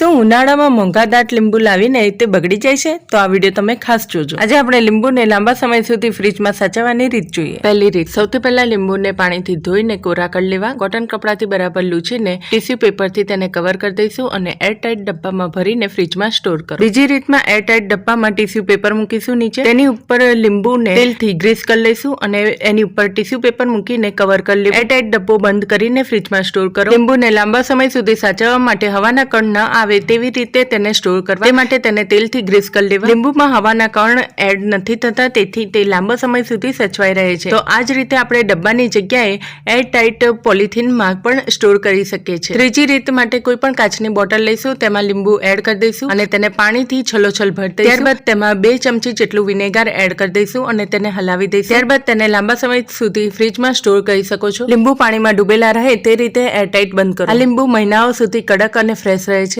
શું ઉનાળામાં મોંઘા દાટ લીંબુ લાવીને તે બગડી જાય છે? તો આ વીડિયો તમે ખાસ જોજો. આજે આપણે લીંબુને લાંબા સમય સુધી ફ્રીજમાં સાચવવાની રીત જોઈએ. પહેલી રીત, સૌથી પહેલા લીંબુને પાણીથી ધોઈને કોરા કરી લેવા, કોટન કપડાથી બરાબર લૂછીને ટીસ્યુ પેપરથી તેને કવર કરી દઈશું અને એરટાઇટ ડબ્બામાં ભરીને ફ્રીજમાં સ્ટોર કરો. બીજી રીતમાં એરટાઇટ ડબ્બામાં ટીસ્યુ પેપર મૂકીશું નીચે. તેની ઉપર લીંબુને તેલથી ગ્રીસ કરી લઈશું અને એની ઉપર ટીશ્યુ પેપર મૂકીને કવર કરી લેવું. એરટાઇટ ડબ્બો બંધ કરીને ફ્રીજમાં સ્ટોર કરો. લીંબુને લાંબા સમય સુધી સાચવવા માટે હવાના કણ ન આવે તેવી રીતે તેને સ્ટોર કરવા તે માટે તેને તેલથી ગ્રીસ કરી લેવા. લીંબુમાં હવાના કણ એડ નથી થતા તેથી તે લાંબા સમય સુધી સચવાઈ રહે છે. તો આ જ રીતે આપણે ડબ્બાની જગ્યાએ એર ટાઇટ પોલિથીનમાં પણ સ્ટોર કરી શકીએ છીએ. ત્રીજી રીત માટે કોઈ પણ કાચની બોટલ લઈશું તેમાં લીંબુ એડ કરી દઈશું અને તેને પાણીથી છલોછલ ભરી દઈશું. ત્યારબાદ તેમાં બે ચમચી જેટલું વિનેગર એડ કરી દઈશું અને તેને હલાવી દઈશું. ત્યારબાદ તેને લાંબા સમય સુધી ફ્રીજમાં સ્ટોર કરી શકો છો. લીંબુ પાણીમાં ડૂબેલા રહે તે રીતે એરટાઇટ બંધ કરો. આ લીંબુ મહિનાઓ સુધી કડક અને ફ્રેશ રહે છે.